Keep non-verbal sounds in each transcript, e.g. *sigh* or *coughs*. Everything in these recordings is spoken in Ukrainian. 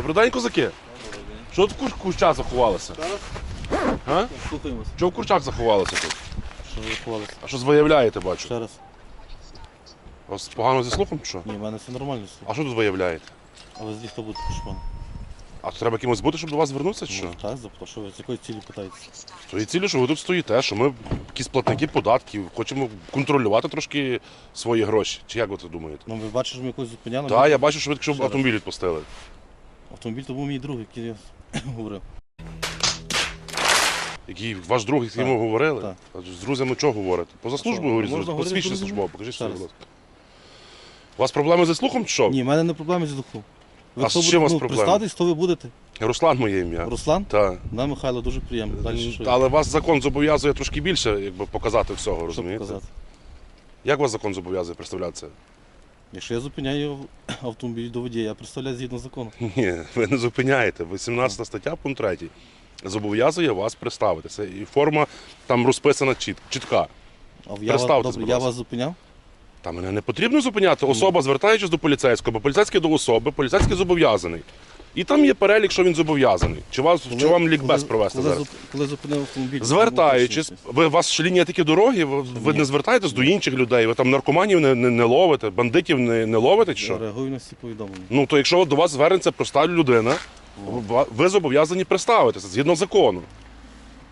Добрий день, козаки. Що тут в кур- курчак заховалося? А? Слухаємось. Чого в курчак заховалося тут? Що ви ховалися? А що виявляєте, бачу? Ще раз. У вас погано зі слухом чи що? Ні, в мене все нормально. все. А що тут виявляєте? А ви з хто будете, прошу? А то треба кимось бути, щоб до вас звернутися, чи що? Ну, так, запитав, що ви з якої цілі питаєтеся? Тої цілі, що ви тут стоїте, що ми якісь платники податків, хочемо контролювати трошки свої гроші. Чи як ви це думаєте? Ну, ви бачите, що ми якось зупиняли? Так, я бачу, що ви якщо автомобіль відпустили. Автомобіль то був мій друг, який я говорив. Який ваш друг, з ви говорили? так. А З друзями чого говорите? Поза службою говоріть, можна говорити посвідчення з друзями? службово, покажіть Ще раз. будь ласка. У вас проблеми зі слухом чи що? Ні, в мене не проблеми з духом. Ви А з чим у вас ну, проблеми? Представтесь, хто ви будете? Руслан моє ім'я. Руслан? Так. Да, Михайло, дуже приємно. Далі що? Але вас закон зобов'язує трошки більше, якби показати всього, Що розумієте? показати? Як вас закон зобов'язує представлятися? Якщо я зупиняю *coughs* автомобіль до водія, я представляю згідно закону. *laughs* Ні, ви не зупиняєте. 18 стаття, пункт 3. Зобов'язує вас представитися. І форма там розписана чіт, чітка. А я, вас, Представтесь, добре, будь я ласка. вас зупиняв? Та мене не потрібно зупиняти. Особа, звертаючись до поліцейського, бо поліцейський до особи, поліцейський зобов'язаний. І там є перелік, що він зобов'язаний. Чи, вас, чи вам лікбез провести коли, зараз? Коли зупинив автомобіль? Звертаючись, ви у вас ж лінія такі дороги, ви, ви не звертаєтесь до інших людей, ви там наркоманів не, не, не ловите, бандитів не, не ловите чи Я що? реагую на всі повідомлення. Ну то якщо до вас звернеться проста людина, ви- ви зобов'язані представитися згідно закону.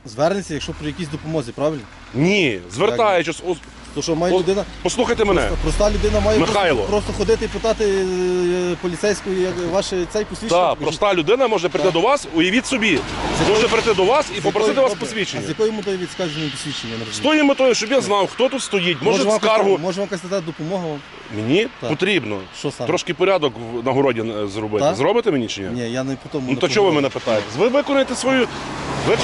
Звернеться, якщо при якійсь допомозі, правильно? Ні, звертаючись, о, То що має О, людина. послухайте мене. Проста, проста людина має Михайло. Просто, просто ходити і питати е, поліцейського, як ваше цей посвідчення. Так, покажіть. проста людина може прийти до вас, уявіть собі, може прийти до вас і З попросити якою- вас добре, А з посвідчення. якою метою відскажені посвідчення? я не З розумію? тою метою, щоб я знав, хто тут стоїть, може вам скаргу. якась- може вам якась надати допомога? вам? Мені Так. потрібно Що саме? трошки порядок в- на городі е, зробити. Так? Зробите мені чи ні? Ні, я не по тому. Ну не то чого ви мене питаєте? Ви виконуєте свою. Ні,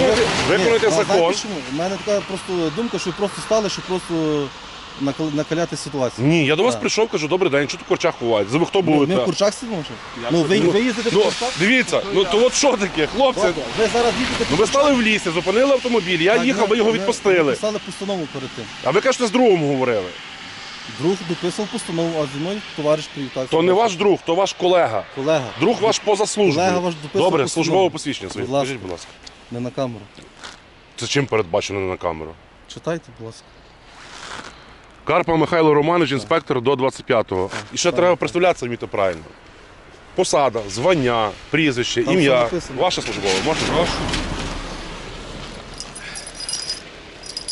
а знаєте закон. чому? У мене така просто думка, що ви просто стали, щоб просто накал- накаляти ситуацію. Ні, я до вас Так. прийшов, кажу, добрий день, що тут корчах ховають? Ви хто Ми, ми будете? в Курчак сидимо? чи? Ну, ви, Ну, ви їздите Ну, в Курчак? дивіться, ну то от що таке, хлопці? Добре, ви зараз їздите Ну ви стали в лісі, зупинили автомобіль, я Так, їхав, ви його ми- відпустили. Ми писали постанову перед тим. А ви кажете, з другом говорили. Друг дописав постанову, а зі мною товариш привітався. То не ваш друг, то ваш колега. Колега. Друг ваш поза службою. Колега ваш дописав Добре, постанову. службове посвідчення своє. Будь ласка. Скажіть, будь ласка. Не на камеру. Це чим передбачено не на камеру? Читайте, будь ласка. Карпа Михайло Романович, інспектор до 25-го. І ще так, треба так. представлятися вміти правильно. Посада, звання, прізвище, Там все ім'я. написано. Ваше службове, можна? Прошу.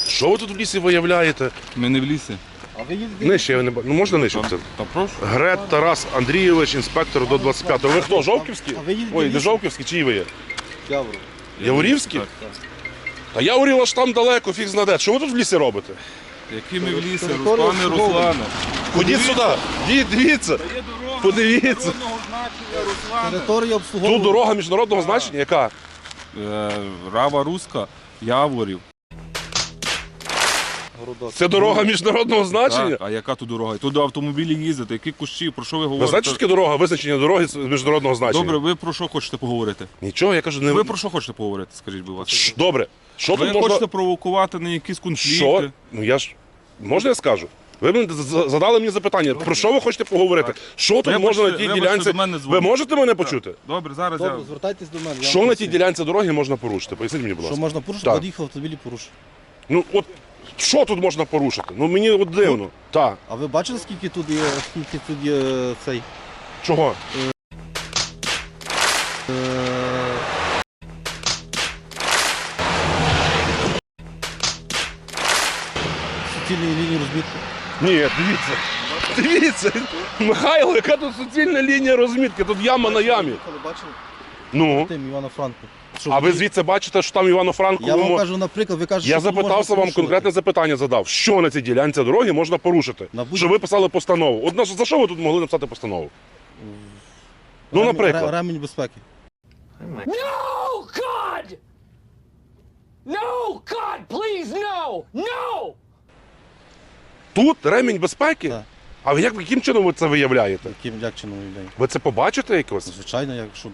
Що ви тут в лісі виявляєте? Ми не в лісі. А ви їдете? Нижче, я не бачу. Ну можна нижче це? та прошу. Грет Тарас Андрійович, інспектор до 25-го. Ви хто, Жовківський? А ви Ой, не? Жовківський, чиї ви є? Явро. Яворівський? Так. Та Яворів аж там далеко, фіг знаде. Що ви тут в лісі робите? Які ми в лісі, Руслане. Руслане. Ходіть сюди, діть, дивіться. Є дорога Подивіться. міжнародного значення, Руслане. Територія обслуговування. Тут дорога міжнародного значення, яка? Е, Рава Руська, Яворів. Городок. Це дорога міжнародного значення? Так, а яка тут дорога? Тут автомобілі їздять, які кущі, про що ви Ви говорите? знаєте, що таке дорога, визначення дороги з міжнародного значення? Добре, ви про що хочете поговорити? Нічого, я кажу, не Ви про що хочете поговорити, скажіть, будь ласка? Ш- Добре. Що Ви тут можна. хочете провокувати на якісь конфлікти? Що? Ну я ж. Можна я скажу? Ви мені задали мені запитання, про що ви хочете поговорити? Що тут Вибачте, можна на тій вибачте, ділянці? до мене Ви можете мене почути? Добре, зараз Добре, я... звертайтесь до мене. я Що на тій поясню. ділянці дороги можна порушити? Поясніть мені, будь Що ласка. можна порушити? Так. Водій в автомобілі порушив. Ну от що тут можна порушити? Ну мені от дивно. Так. А ви бачили, скільки тут є, скільки тут є е, цей? Чого? Е... Суцільної лінії розмітки. Ні, дивіться. Дивіться. Михайло, яка тут суцільна лінія розмітки? Тут яма на ямі. Коли бачили? Ну. Тим Івана Франко. Що, А ви звідси бачите, що там Я вам Івано-Франковому. кажу, наприклад, ви кажете, Я що тут можна запитався вам порушувати. конкретне запитання задав. Що на цій ділянці дороги можна порушити? На будь- Що ви писали постанову. От на- за що ви тут могли написати постанову? Ну, Ремінь- наприклад. ре- Ремінь безпеки. No, God! No, God, please, no! No! Тут ремінь безпеки? Так. А ви як яким чином ви це виявляєте? Яким як чином виявляє? Ви це побачите якось? Звичайно, якщо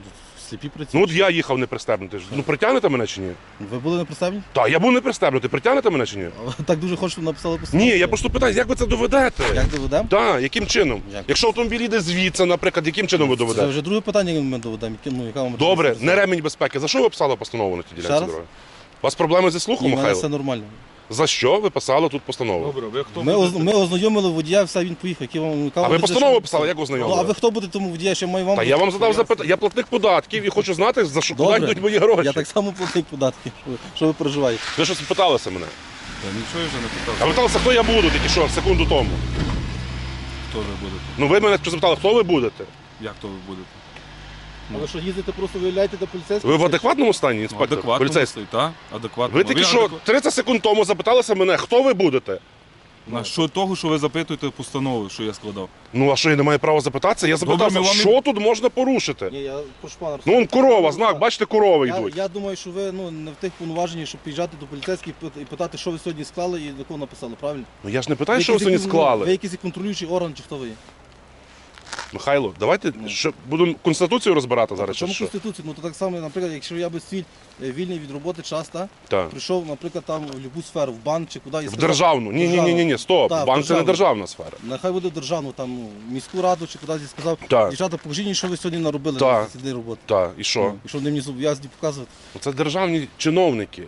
Сліпі працюють. Ну от я їхав не пристебнутий. Ну притягнете мене чи ні? Ви були не представлені? Так, я був не пристебнутий. Притягнете мене чи ні? Так дуже хочу, щоб написали постанову. Ні, я просто питаю, як ви це доведете? Як доведемо? Так, яким чином? Як? Якщо автомобіль їде звідси, наприклад, яким чином ви Це вже друге питання, яке ми доведемо. яке- Ну, яка вам Добре, не ремень безпеки. За що ви писали постанову на тій ділянці раз? дороги? У вас проблеми зі Ні, слухом, в мене все нормально. За що ви писали тут постанову? Добре, ви хто Ми, будете? ми ознайомили водія, все, він поїхав. Які вам, яка А вам ви постанову що писали, як Ну, а ознайомили? ви хто буде тому водія, що маю вам... Та я вам задав запитання. Я платник податків і хочу знати, за що куди йдуть мої гроші. Я так само платник податки. Що ви- Що ви переживаєте? Ви щось питалися мене. Та нічого я вже не А питав. питалися, хто я буду, тільки що, секунду тому. Хто ви будете? Ну ви мене запитали, хто ви будете? Як то ви будете? А ви що їздите, просто виявляєте до поліцейських? Ви в адекватному стані, Ну, інспектор? адекватно Поліцейський? так? Адекватно. Ви тільки що адекватно. 30 секунд тому запиталися мене, хто ви будете? На що того, що ви запитуєте постанову, що я складав? Ну а що я не маю права запитатися? Я запитався, ми вам що тут можна порушити? Ні, я прошу пана. Ну он корова, знак, бачите, корови Я, йдуть. я думаю, що ви ну, не в тих повноваженні, щоб під'їжджати до поліцейських і пит- і питати, що ви сьогодні склали і до кого написали, правильно? Ну я ж не питаю, Ви що ви якийсь сьогодні який- Ви якийсь контролюючий орган чи хто ви є? Михайло, давайте що, будемо конституцію розбирати зараз. Чому що? Конституцію? Ну то так само, наприклад, якщо я би свій е, вільний від роботи час, та, Так. прийшов, наприклад, там в будь-яку сферу, в банк чи куди і В сказав, державну. Ні, ні, ні, ні, ні, стоп. Так, в Банк це не державну. державна сфера. Нехай буде в державну, там, ну, міську раду чи кудись і сказав, Так. дівчата, покажіть мені, що ви сьогодні наробили Так. за ці дні роботи. Так, і що? Ну, І що вони мені зобов'язані показувати. Це державні чиновники.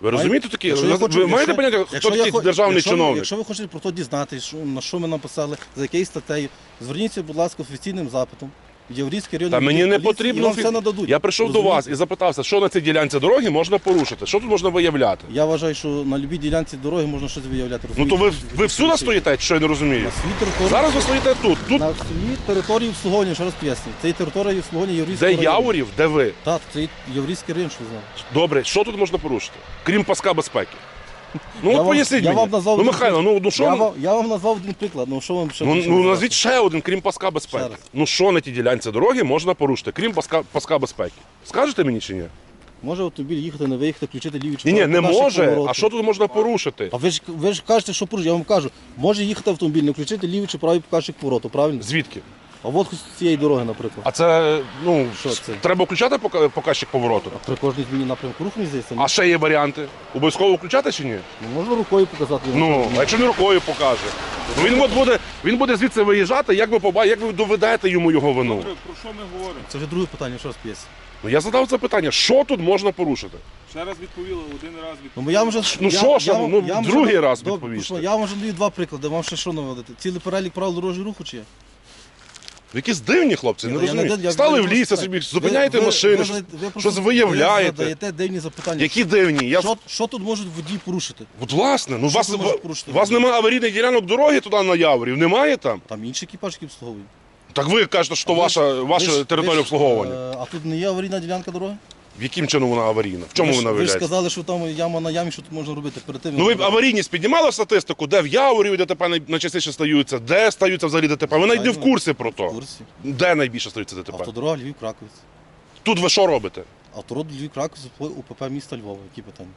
Ви розумієте такі? Якщо я хочу- ви маєте якщо- поняття, хто якщо я такий хо- державний якщо чиновник? Якщо ви хочете про то дізнатися, що, на що ми написали, за якою статтею, зверніться, будь ласка, офіційним запитом. В Єврейський район. Та мені не потрібно. Фі- все нададуть. Я прийшов до вас і запитався, що на цій ділянці дороги можна порушити, що тут можна виявляти. Я вважаю, що на любій ділянці дороги можна щось виявляти. Ну то ви, розумієте? ви всюди стоїте, що я не розумію. На своїй території. Зараз ви стоїте тут. Тут На своїй території обслуговування, ще раз пояснюю. Це є територія обслуговування де району. Яворів, де ви. Так, це є Єврейський район, що ви знали. Добре, що тут можна порушити? Крім паска безпеки. Ну Я от поясніть я мені. вам назвав ну, один Михайло, ну, ну що я, вам, я вам назвав один приклад, ну що вам ще Ну, більше ну назвати? назвіть ще один, крім паска безпеки. Раз. Ну що на тій ділянці дороги можна порушити, крім паска, паска безпеки? Скажете мені чи ні? Може автомобіль їхати, не виїхати, включити ліві чи Ні, ні, праві не може. повороту. А що тут можна порушити? А ви ж ви ж кажете, що порушує. Я вам кажу, може їхати автомобіль, не включити лівий чи правий покажчик повороту, правильно? Звідки? А от з цієї дороги, наприклад. А це, ну, Що це? треба включати пока- показчик повороту. При кожній зміні напрямку руху, мені здається, ні? А ще є варіанти. Обов'язково включати чи ні? Ну, можна рукою показати. Ну, а якщо не рукою покаже. Ну, він от буде, він буде звідси виїжджати, як ви поба- як ви доведете йому його вину? Добре, про що ми говоримо? Це вже друге питання, що раз п'єсі. Ну я задав це питання, що тут можна порушити? Ще раз відповіли, один раз відповіли. Ну, бо я вам вже, Ну, я- що я ж, вам- ну, я вам другий вже- раз Добре, відповісти. Я вам вже даю два приклади, вам ще що наводити? Цілий перелік правил дорожнього руху чи є? Якісь дивні хлопці, не розумію. Стали в лісі собі, зупиняєте машини, щось, ви виявляєте. Ви задаєте дивні запитання. Які дивні? Я... Що, що тут можуть водії порушити? От власне, ну Що вас, ви можете порушити? у вас немає аварійних ділянок дороги туди на Яворів, немає там? Там інші екіпажки обслуговують. Так ви кажете, що А ви ваша, ж- ваша ви ж- територія ж, обслуговування. е, А тут не є аварійна ділянка дороги? В яким чином вона аварійна? В чому ви вона ви ж виявляється? сказали, що там яма на ямі, що тут можна робити перед тим. Ну ви б аварійність піднімали статистику, де в Яворів ДТП най- найчастіше стаються, де стаються взагалі ДТП? Ви навіть не в Звичайно. курсі про В то. курсі. Де найбільше стаються ДТП? Автодорога Львів Краковець. Тут ви що робите? Автород Львів Краковець УПП міста Львова. Які питання?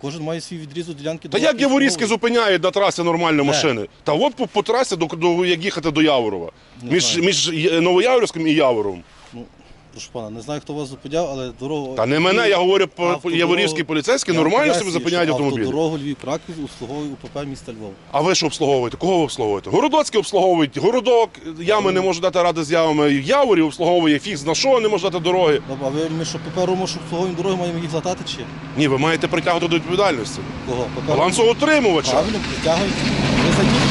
Кожен має свій відрізок ділянки Та дороги, як Яворівські зупиняють на трасі нормально Де? машини? Та от по, по трасі, до, до, як їхати до Яворова. Не Між, знаю. між Є- Новояворівським і Яворовом. Ну, прошу пана, не знаю, хто вас зупиняв, але дорогу... Та не мене, я говорю по Автодорогу- Яворівські поліцейські, Я нормально собі пояснюю, зупиняють що автомобілі. Автодорогу Львів Краковець обслуговує УПП міста Львова. А ви що обслуговуєте? Кого ви обслуговуєте? Городоцький обслуговують, городок, ями не може дати ради з ямами, Яворів обслуговує, фіг на що не може дати дороги. Добре, а ви ми що ПП Ромо, що обслуговуємо дороги, маємо їх латати чи? Ні, ви маєте притягнути до відповідальності. Кого? ПП Балансоутримувача. Правильно, притягують. Ви ви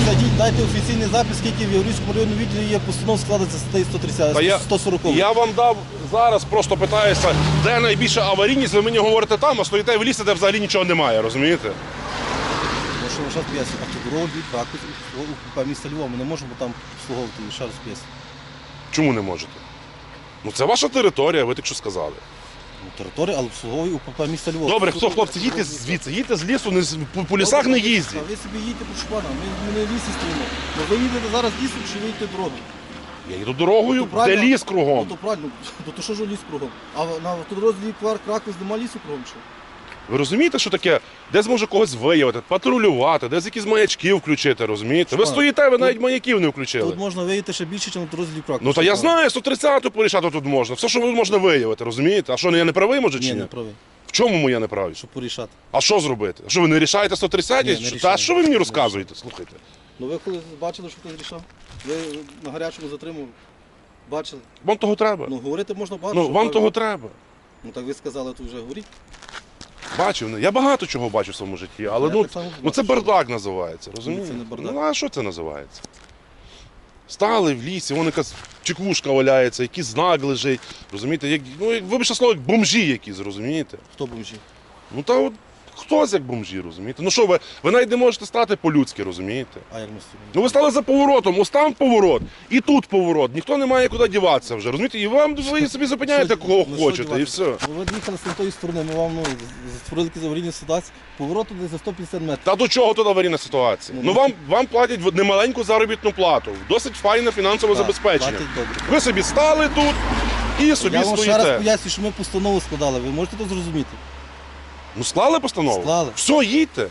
зайдіть, дайте офіційний запис, скільки в Єврейському районному відділі є постанов складається статей 130, Та я, 140. я вам дав зараз, просто питаюся, де найбільша аварійність, ви мені говорите там, а стоїте в лісі, де взагалі нічого немає, розумієте? Тому що зараз поясню, автодорогу Львів Краковець УПП міста Львова. Ми не можемо там обслуговувати, ще раз поясню. Чому не можете? Ну це ваша територія, ви так що сказали. Територія, але обслуговує УПП міста Львова. Добре, хто, хлопці, їдьте звідси, їдьте з лісу, не з- по, по лісах не їздять. Ви собі їдьте по шпана, ми, ми не в лісі стоїмо. Ну, ви їдете зараз лісом чи ви їдете дорогою? Я йду дорогою, де правильно. ліс Ну, кругом. то правильно, то, то що ж ліс кругом? А на автодорозі Львів Кракус нема лісу кругом чи? Ви розумієте, що таке? Десь може когось виявити, патрулювати, десь якісь маячки включити, розумієте? Ви стоїте, ви навіть маяків не включили. Тут можна виявити ще більше, ніж на розділі практики. Ну та я знаю, 130-ту порішати тут можна. Все, що можна виявити, розумієте? А що, я не правий, може, чи Ні, ні? не правий, В чому моя неправість? щоб порішати. А що зробити? А що ви не рішаєте 130? Ні, не Та рішаю. що ви мені розказуєте? Слухайте. Ну ви коли бачили, що хтось рішав? Ви на гарячому затримували? Бачили? Вам того треба. Ну говорити можна багато. Ну, що, вам правильно? того треба. Ну так ви сказали, то вже говоріть. Бачив, я багато чого бачу в своєму житті, але Я ну, так само ну це бачу. бардак називається, розумієте? це не бардак. Ну а що це називається? Стали в лісі, вон якась чекушка валяється, якийсь знак лежить, розумієте? Як, ну, як, вибачте слово, як бомжі якісь, розумієте? Хто бомжі? Ну та от хтось як бомжі, розумієте? Ну що ви, ви навіть не можете стати по-людськи, розумієте? А як ми стоїмо? Ну ви стали за поворотом, ось там поворот, і тут поворот. Ніхто не має куди діватися вже, розумієте? І вам ви собі зупиняєте, кого ну, що хочете, і все. Ну, ви їхали з тої сторони, ми вам ну, створили якісь аварійні ситуації. Повороту десь за 150 метрів. Та до чого тут аварійна ситуація? Ну, Ну вам, вам платять в- немаленьку заробітну плату, досить файне фінансове Так, забезпечення. платять добре. Ви собі стали тут і собі Я вам ще раз стоїте. поясню, що ми постанову складали. Ви можете це зрозуміти? Ну склали постанову? Склали. Все, їдьте.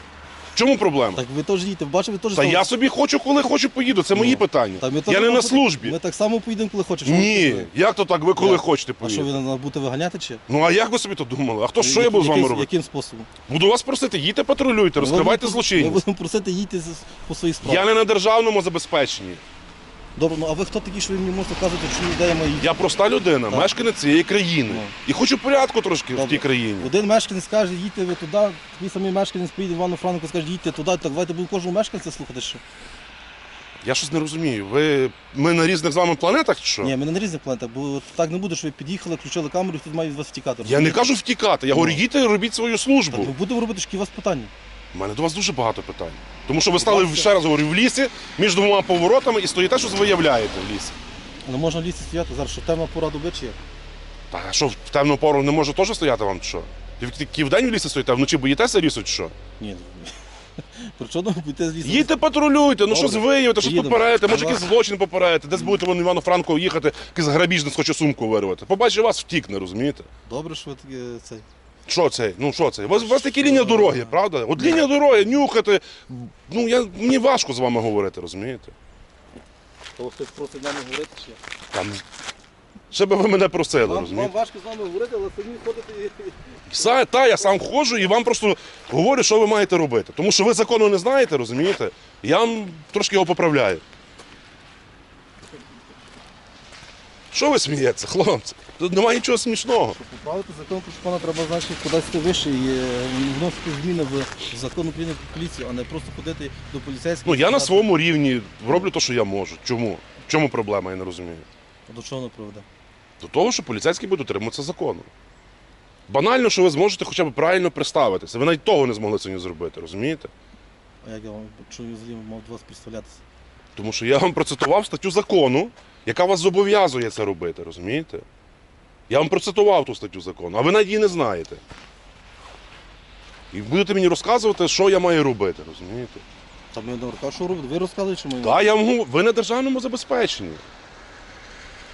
В чому проблема? Так ви теж їдете, бачите, ви теж Та я собі хочу, коли хочу, поїду. Це мої питання. Та ми теж Я не на службі. Ми так само поїдемо, коли хочете. Ні. Як то так? Ви коли Як? хочете А що ви нас будете виганяти чи? Ну а як ви собі то думали? А хто що я буду з вами Яким- робити? Яким способом? Буду вас просити, їдьте патрулюйте, Ми розкривайте будемо- Ми злочинність. будемо просити їдьте з- по своїй справі. Я не на державному забезпеченні. Добре, ну а ви хто такі, що ви мені можете казати, що де я маю? Я проста людина, Так. мешканець цієї країни. Ну. І хочу порядку трошки в Добре. тій країні. Один мешканець каже, їдьте ви туди, такий самий мешканець приїде в Івано Франко, скаже, їдьте туди, так давайте будемо кожного мешканця слухати, що? Я щось не розумію. Ви ми на різних з вами планетах чи що? Ні, ми не на різних планетах, бо так не буде, що ви під'їхали, включили камеру і тут має від вас втікати. Я не розумієте? кажу втікати, я говорю, Ну. їдьте робіть свою Так, службу. ми будемо робити шкі вас питання. У мене до вас дуже багато питань. Тому що ви стали ще раз говорю в лісі між двома поворотами і стоїте, щось виявляєте в лісі. Не можна в лісі стояти, зараз що темна пора доби чи як? Та а що в темну пору не може теж стояти вам чи що? Ви тільки вдень в лісі стоїте, а вночі боїтеся лісу чи що? Ні. При чому піти з лісу? Їдьте патрулюйте, ну Добре. щось виявите, щось Їдемо. попередите, може якийсь злочин попередите, десь будете вон Івано Франко їхати, якийсь грабіжник хоче сумку вирвати. Побачить вас, втікне, розумієте? Добре, що ви такі цей. Що це? Ну що це? У вас, у вас такі лінія дороги, правда? От лінія дороги, нюхати. Ну я мені важко з вами говорити, розумієте? То хтось просить з нами говорити чи? Там ще би ви мене просили, Вам, вам розумієте? важко з нами говорити, але самі ходите і... Са, та я сам ходжу і вам просто говорю, що ви маєте робити. Тому що ви закону не знаєте, розумієте? Я вам трошки його поправляю. Що ви смієтеся, хлопці? Тут немає нічого смішного. Поправити закон про шпана треба значить кудись вище і е, вносити зміни в закон України про поліцію, а не просто ходити до поліцейських. Ну я на своєму рівні роблю те, що я можу. Чому? В чому проблема, я не розумію. До чого не приведе? До того, що поліцейські будуть дотримуватися закону. Банально, що ви зможете хоча б правильно представитися. Ви навіть того не змогли сьогодні зробити, розумієте? А як я вам чую взагалі мав до вас представлятися? Тому що я вам процитував статтю закону, яка вас зобов'язує це робити, розумієте? Я вам процитував ту статтю закону, а ви навіть її не знаєте. І будете мені розказувати, що я маю робити, розумієте? Та ми не розказуємо, що робити. Ви розказуєте, що ми Так, я говорю, ви на державному забезпеченні.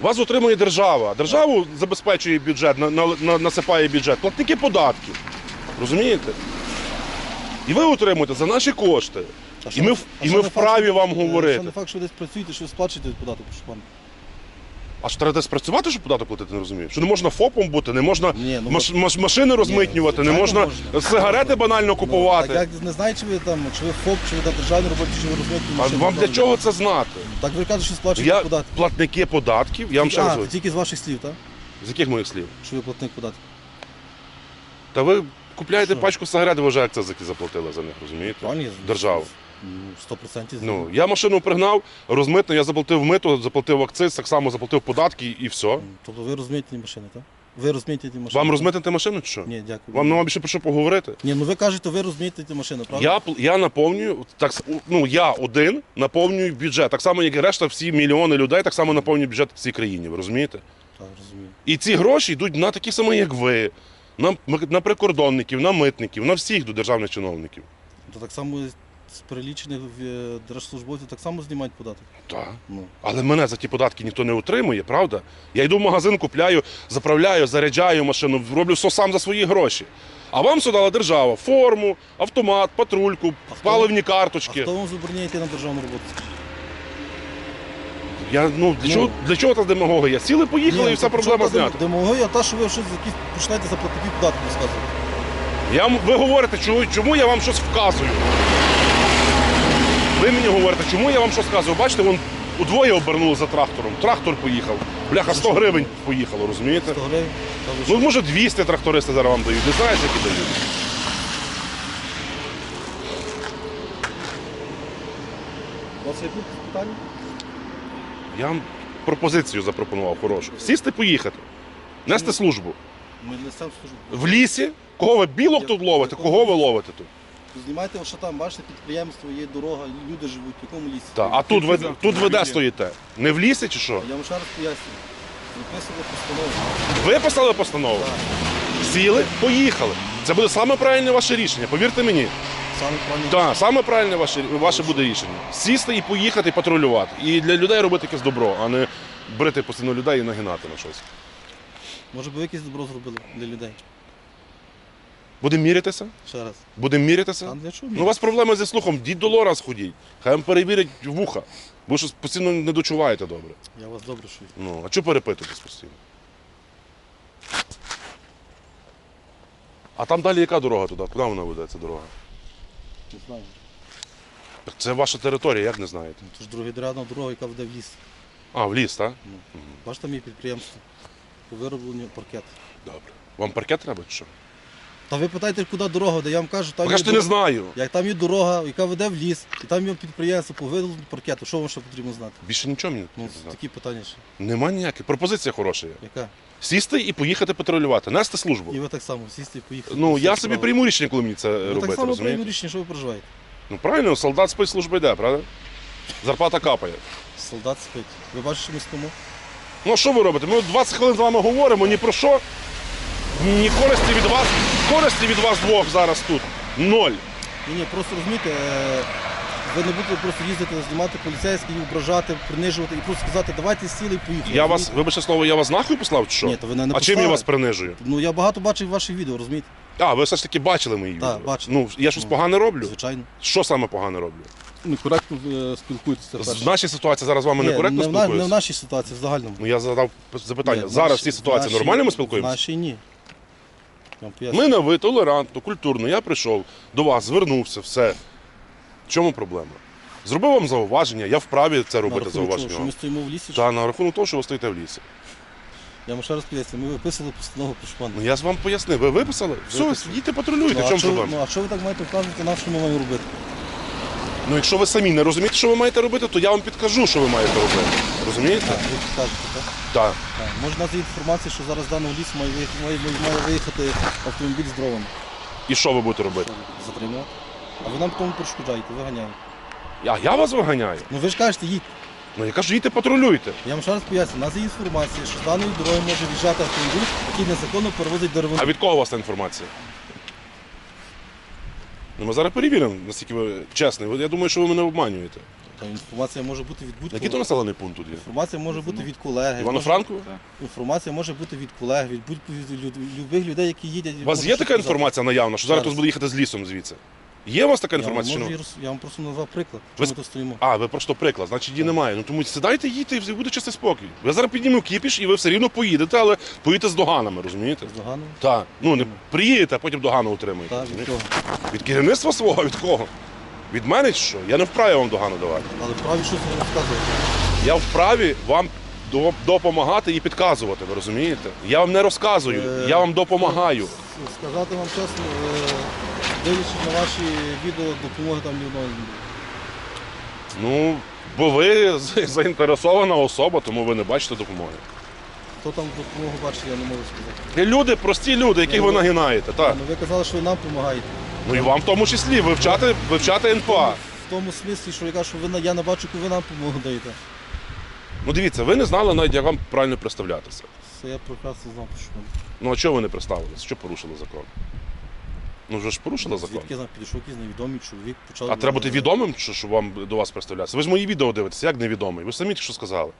Вас отримує держава. Державу забезпечує бюджет, на, на, на- насипає бюджет, платники податків. Розумієте? І ви отримуєте за наші кошти. А І ми, в- і що ми не факт, вправі що- вам е, Що говорити. не факт, що ви десь працюєте, що ви сплачуєте від податку про шпану. А що треба десь працювати, щоб податок платити, не розумію? Що не можна ФОПом бути, не можна Ні, ну, маш- маш- машини розмитнювати, не звичайно, можна, можна. сигарети банально Ну, купувати. так як не знаю, чи ви там, чи ви ФОП, чи ви на державній роботі, чи ви розумієте а вам для чого це знати? Так ви кажете, що сплачуєте Я податки. платники податків, я вам ще раз говорю. тільки з ваших слів, так? З яких моїх слів? Що ви платник податків. Та ви купляєте пачку сигарет, ви вже акциз заплатили за них, розумієте? Держава. Ну, 100% Ну, я машину пригнав, розмитно, я заплатив мито, заплатив акциз, так само заплатив податки і все. Тобто ви розумієте ті машини, так? Ви розумієте ті машини? Вам розмитнити машину чи що? Ні, дякую. Вам нема більше про що поговорити? Ні, ну ви кажете, ви розумієте ті машини, правда? Я, я наповнюю, так, ну я один наповнюю бюджет. Так само, як і решта, всі мільйони людей, так само наповнюють бюджет в цій країні, ви розумієте? Так, розумію. І ці гроші йдуть на такі самі, як ви, на, на прикордонників, на митників, на всіх до державних чиновників. То так само з перелічених е, держслужбовців так само знімають податок. Так. Ну. Але мене за ті податки ніхто не утримує, правда? Я йду в магазин, купляю, заправляю, заряджаю машину, роблю все сам за свої гроші. А вам дала держава форму, автомат, патрульку, А хто- паливні А карточки. хто вам забороняє йти на державну роботу? Я ну для Ну. чого для чого та демагогія? Сіли, поїхали Ні, і вся проблема чому та знята. Демагогія, та, що ви щось якісь починаєте за платники податки розказувати. Я вам- ви говорите, чому, чому я вам щось вказую? Ви мені говорите, чому я вам щось вказую? Бачите, вон удвоє обернули за трактором. Трактор поїхав. Бляха, 100 гривень поїхало, розумієте? 100 гривень. Та ви Ну, може, 200 трактористи зараз вам дають. Не знаєте, які дають? У вас є тут питання? Я вам пропозицію запропонував хорошу. Сісти, поїхати. Нести службу. Ми несемо службу. В лісі. Кого ви білок тут ловите? Кого ви ловите тут? Знімайте, що там, бачите, підприємство, є дорога, люди живуть, в якому лісі. Так. А тут ви, тут ви де стоїте? Не в лісі чи що? Я вам ще раз пояснюю. Виписали постанову. Ви писали постанову? Так. Сіли, поїхали. Це буде саме правильне ваше рішення, повірте мені. Так, саме правильне ваше, ваше буде рішення. Сісти і поїхати, патрулювати. І для людей робити якесь добро, а не брити постійно людей і нагинати на щось. Може би ви якесь добро зробили для людей. Будемо мірятися? Ще раз. Будемо мірятися? А для чого? Ну, у вас проблеми зі слухом, діть до лора сходіть. Хай вам перевірять вуха. Бо щось постійно не дочуваєте добре. Я вас добре чую. Ну, а чого перепитуєтесь постійно? А там далі яка дорога туди? Куди вона веде, ця дорога? Не знаю. Так Це ваша територія, як не знаєте? Ну, Це ж другорядна дорога, яка веде в ліс. А, в ліс, так? Бачите, моє підприємство по виробленню паркет. Добре. Вам паркет треба чи що? Та ви питаєте, куди дорога, де я вам кажу, там є, кажете, не дор- знаю. як там є дорога, яка веде в ліс, і там є підприємство по виробленню паркету. Що вам ще потрібно знати? Більше нічого мені не Ну, потрібно знати. такі питання ще. Нема ніяких. Пропозиція хороша є. Яка? Сісти і поїхати патрулювати, нести службу. І ви так само сісти і поїхати. Ну, я собі прийму рішення, коли мені це Ви так само розумієте? прийму рішення, що ви проживаєте. Ну правильно, солдат спецслужби йде, правда? Зарплата капає. Солдат спить. Ви бачите, що ми спимо? Ну а що ви робите? Ми 20 хвилин з вами говоримо, ні про що. Ні користі від вас, користі від вас двох зараз тут. Ноль. Ні, ні, просто розумієте, е, ви не будете просто їздити, знімати поліцейських, ображати, принижувати і просто сказати, давайте сіли і поїхали. Я вас, вибачте слово, я вас нахуй послав чи що? Ні, то ви не а чим я вас принижую? Ну я багато бачив ваших відео, розумієте? А, ви все ж таки бачили мої Так, відео? бачив. Ну, я щось Ну, погане роблю? Звичайно. Що саме погане роблю? Некоректно е, спілкуєтеся. В нашій ситуації зараз з вами Ні, некоректно не, в на- не в спілкуюся? нашій ситуації, в загальному. Ну я задав запитання. Ні, в зараз нашій- в цій ситуації нашій- нормально ми В спілкуємося? нашій ні. Ми на ви толерантно, культурно. Я прийшов до вас, звернувся, все. В чому проблема? Зробив вам зауваження, я вправі це робити зауваження. що ми стоїмо в лісі. Та на рахунок того, що ви стоїте в лісі. Я вам ще раз поясню, ми виписали постанову про шпан. Ну я ж вам пояснив, ви виписали? Все, їдьте патрулюйте, Ну, в а чому що, проблема? ну а що ви так маєте вказувати нам, що ми маємо робити? Ну якщо ви самі не розумієте, що ви маєте робити, то я вам підкажу, що ви маєте робити. Розумієте? Так, ви кажете, так? Так. Так. Нас є інформація, що зараз з даного лісу має виїхати, має, має виїхати автомобіль з дровами. І що ви будете робити? Затримувати. А ви нам тому перешкоджаєте, виганяєте. А я вас виганяю. Ну ви ж кажете, їдь. Ну я кажу, їдьте патрулюйте. Я вам ще раз поясню, у нас є інформація, що з даної дороги може в'їжджати автомобіль, який незаконно перевозить деревину. А від кого у вас та інформація? Ну, ми зараз перевіримо, наскільки ви чесний. Я думаю, що ви мене обманюєте. Та інформація може бути від будь-кого. Який то населений пункт тут є? Інформація може бути від колеги. Івано-Франково? може- Інформація може бути від колег, від будь-яких людей, які їдять. У вас є така інформація наявна, що зараз хтось буде їхати з лісом звідси? Є у вас така Я інформація? можу ні? роз- я вам просто назвав приклад, Ви чому ми тут стоїмо. А, ви просто приклад, значить її немає. Ну тому сідайте, їдьте і буде чистий спокій. Я зараз підніму кіпіш і ви все рівно поїдете, але поїдете з доганами, розумієте? З доганом? Так. Ну не приїдете, а потім догану отримаєте. Так, від кого? Від керівництва свого, від кого? Від мене чи що? Я не вправі вам догану давати. Але праві щось не розказувати. Я вправі вам до- допомагати і підказувати, ви розумієте? Я вам не розказую, Е, я вам допомагаю. С- Сказати вам чесно, е, дивлячись на ваші відео, допомоги там ні одної не буде. Ну, бо ви з- заінтересована особа, тому ви не бачите допомоги. Хто там допомогу бачить, я не можу сказати. Люди, прості люди, яких ви Ну, нагинаєте. Так. Ну, ви казали, що ви нам допомагаєте. Ну і вам в тому числі вивчати, вивчати НПА. В тому смислі, що я кажу, що ви на- я не бачу, яку ви нам допомогу даєте. Ну дивіться, ви не знали навіть, як вам правильно представлятися. Все, я прекрасно знав, про що. ви. Ну а чого ви не представилися? Що порушили закон? Ну вже ж порушили закон. Звідки я знаю, підійшов якийсь невідомий чоловік, почав... А треба бути відомим, що, щоб вам до вас представлятися. Ви ж мої відео дивитеся, як невідомий. Ви ж самі тільки що сказали.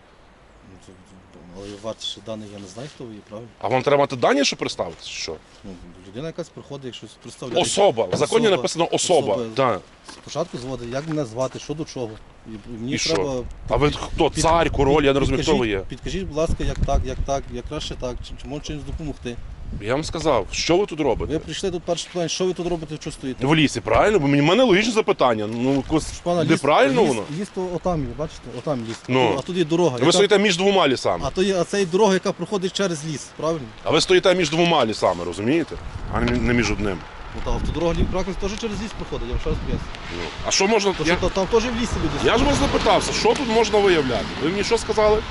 Але варто ще даних я не знаю, хто ви є, правильно? А вам треба мати дані, щоб представитися? Що? Ну, людина якась приходить, якщо представляє. Особа. В законі Особа. написано особа. Особа. Так. Спочатку зводить, як мене звати, що до чого. І мені І що? треба... А ви хто? Цар, король, я не розумію, хто ви є. Підкажіть- Підкажіть, будь ласка, як так, як так, як краще так, чи, чи можна чимось допомогти. Я вам сказав, що ви тут Ви робите? прийшли тут перше питання, що ви тут робите, що стоїте? В лісі, правильно? Бо мені в мене логічне запитання. Ну, якось Пане, неправильно ліс, воно. Ліс, ліс то отам є, бачите? Отам ліс. Ну. А, тут, є дорога. Ви яка- стоїте між двома лісами. А, то є, а це є дорога, яка проходить через ліс, правильно? А ви стоїте між двома лісами, розумієте? А не не між одним. Ну та автодорога лів теж через ліс проходить, я вам ще раз поясню. Ну. А що можна. То Я, що, та- там теж в лісі люди. я ж вас запитався, що тут можна виявляти? Ви мені що сказали?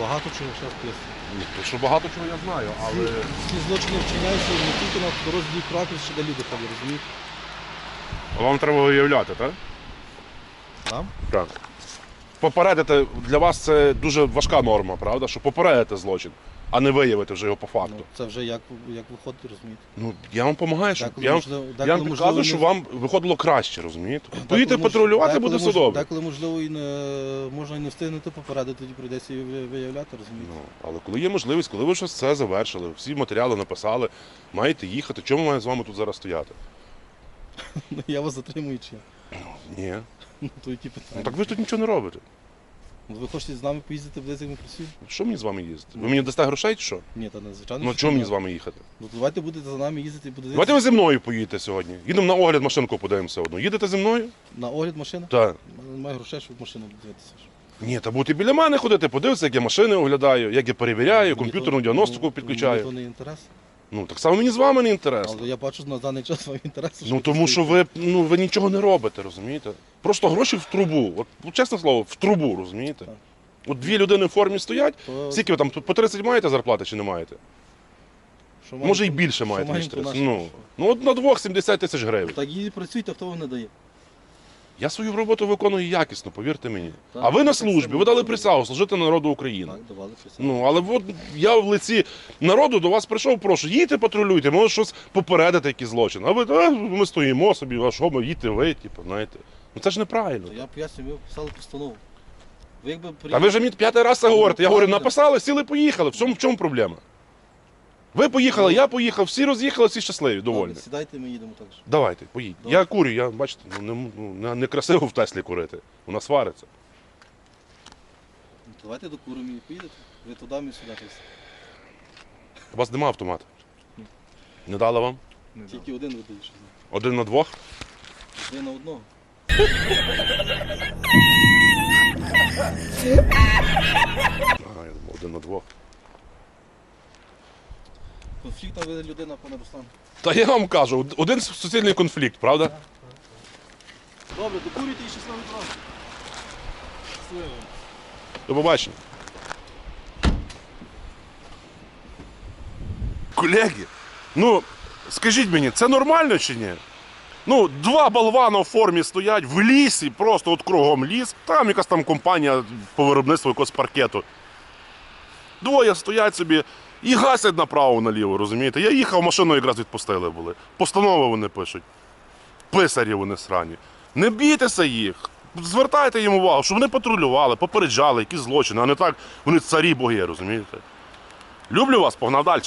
Багато чого ще раз поясню. Ну, що багато чого я знаю, але. Всі злочини вчиняються не тільки на дорозі Краків, ще де люди ходять, розумієте? Вам треба виявляти, так? Нам? Так. Попередити для вас це дуже важка норма, правда? Що попередити злочин, а не виявити вже його по факту. Ну, це вже як, як виходить, розумієте? Ну, я вам допомагаю, щоб я, вам- можливо- я вам можливо, підказую, не- що вам виходило краще, розумієте? Поїдете патрулювати, деколи буде все добре. Деколи, можливо, і не можна і не встигнути попередити, тоді прийдеться ви- виявляти, розумієте? Ну, але коли є можливість, коли ви щось це завершили, всі матеріали написали, маєте їхати, чому має з вами тут зараз стояти? *laughs* Ну, Я вас затримую чи? Ні. *laughs* Ну, то які питання? Ну так ви ж тут нічого не робите. Ну, ви хочете з нами поїздити в як ми працюємо? Що мені з вами їздити? Ви мені дасте грошей чи що? Ні, та не звичайно. Ну що чому мені з вами їхати? Ну давайте будете за нами їздити і будете Давайте ви зі мною поїдете сьогодні. Їдемо на огляд машинку подивимося одну. Їдете зі мною? на огляд машини. Так. Немає грошей, щоб машину дивитися. Ні, та будете біля мене ходити, подивитися, як я машини оглядаю, як я перевіряю, комп'ютерну діагностику Мені підключаю. то не інтерес. Ну так само мені з вами не інтересно. Але я бачу на даний час вам інтерес. Ну тому що ви, ну, ви нічого не робите, розумієте? Просто гроші в трубу. От ну, чесне слово, в трубу, розумієте? Так. От дві людини в формі стоять. То- Скільки ви там по 30 маєте зарплати чи не маєте? що Може і маємо, більше що маєте, ніж маємо, то 30. наше. Ну, ну от на двох 70 тисяч гривень. Так і працюйте, хто вам не дає. Я свою роботу виконую якісно, повірте мені. Так, а ви на службі, ви робимо. присягу служити народу України. Так, давали присягу. Ну, але от я в лиці народу до вас прийшов, прошу, їдьте патрулюйте, може щось попередити, якийсь злочин. А ви а, ми стоїмо собі, а що ми їдьте ви, типу, знаєте. Ну це ж неправильно. Я пояснюю, ви писали постанову. Ви якби А ви вже мені п'ятий раз це говорите. Я говорю, написали, сіли, поїхали. В чому, в чому проблема? Ви поїхали, я поїхав, всі роз'їхали, всі щасливі, довольні. Добре, Сідайте, ми їдемо так же. Давайте, поїдь. Добре. Я курю, я бачите, ну, не, ну, не, не красиво в Теслі курити. Вона свариться. Ну, Давайте до Куромі поїдете. Ви туди, ми сюди. десь. У вас нема автомата? Не дала вам? Тільки один видаєш. Один на двох? Ви на одного. А, я думав, один на двох. Конфліктна ви людина, пане Руслан. Та я вам кажу, один суцільний конфлікт, правда? Добре, докурюйте і щасливої дороги. Щасливо. До побачення. Колеги, ну скажіть мені, це нормально чи ні? Ну, два болвана в формі стоять в лісі, просто от кругом ліс. Там якась там компанія по виробництву якогось паркету. Двоє стоять собі і гасять направо-наліво, розумієте? Я їхав, машину якраз відпустили були. Постанови вони пишуть. Писарі вони срані. Не бійтеся їх. Звертайте їм увагу, щоб вони патрулювали, попереджали якісь злочини, а не так вони царі боги, розумієте? Люблю вас, погнав далі.